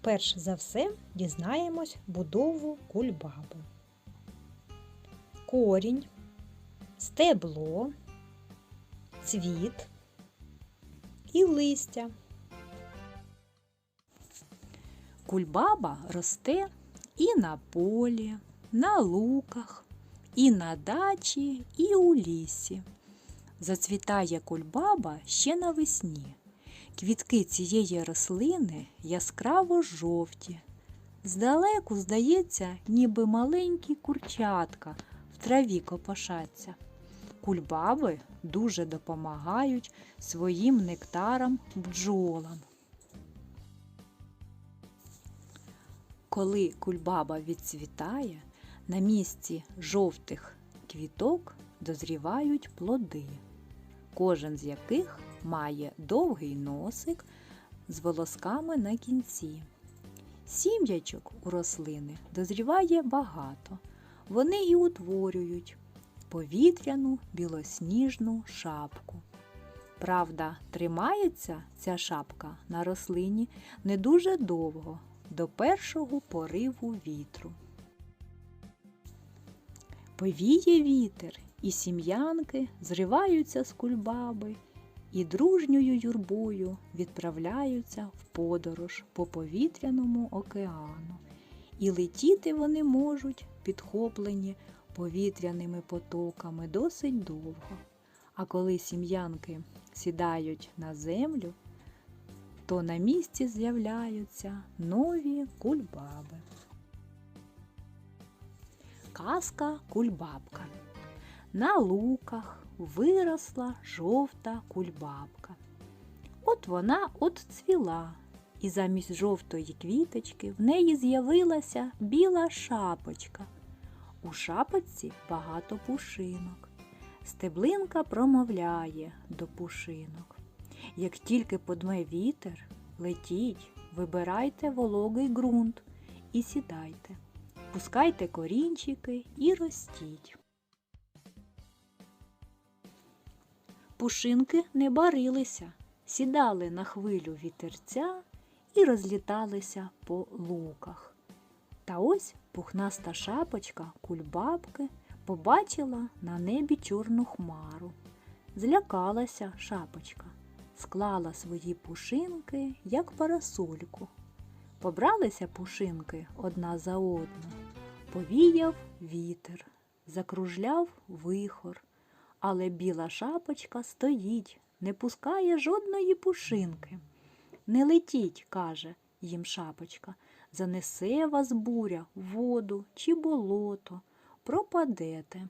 перш за все дізнаємось будову кульбаби. Корінь, стебло, цвіт і листя. Кульбаба росте і на полі, на луках, і на дачі, і у лісі. Зацвітає кульбаба ще навесні. Квітки цієї рослини яскраво жовті. Здалеку, здається, ніби маленькі курчатка в траві копошаться. Кульбаби дуже допомагають своїм нектарам бджолам. Коли кульбаба відцвітає, на місці жовтих квіток дозрівають плоди, кожен з яких має довгий носик з волосками на кінці. Сім'ячок у рослини дозріває багато. Вони і утворюють повітряну білосніжну шапку. Правда, тримається ця шапка на рослині не дуже довго, до першого пориву вітру. Повіє вітер, і сім'янки зриваються з кульбаби і дружньою юрбою відправляються в подорож по повітряному океану. І летіти вони можуть, підхоплені повітряними потоками, досить довго. А коли сім'янки сідають на землю, то на місці з'являються нові кульбаби. Казка кульбабка. На луках виросла жовта кульбабка. От вона от цвіла, і замість жовтої квіточки в неї з'явилася біла шапочка. У шапочці багато пушинок. Стеблинка промовляє до пушинок. Як тільки подме вітер, летіть, вибирайте вологий ґрунт і сідайте, пускайте корінчики і ростіть. Пушинки не барилися, сідали на хвилю вітерця і розліталися по луках. Та ось пухнаста шапочка кульбабки побачила на небі чорну хмару. Злякалася шапочка, склала свої пушинки, як парасольку. Побралися пушинки одна за одну, повіяв вітер, закружляв вихор, але біла шапочка стоїть, не пускає жодної пушинки. Не летіть, каже їм шапочка, занесе вас буря воду чи болото, пропадете.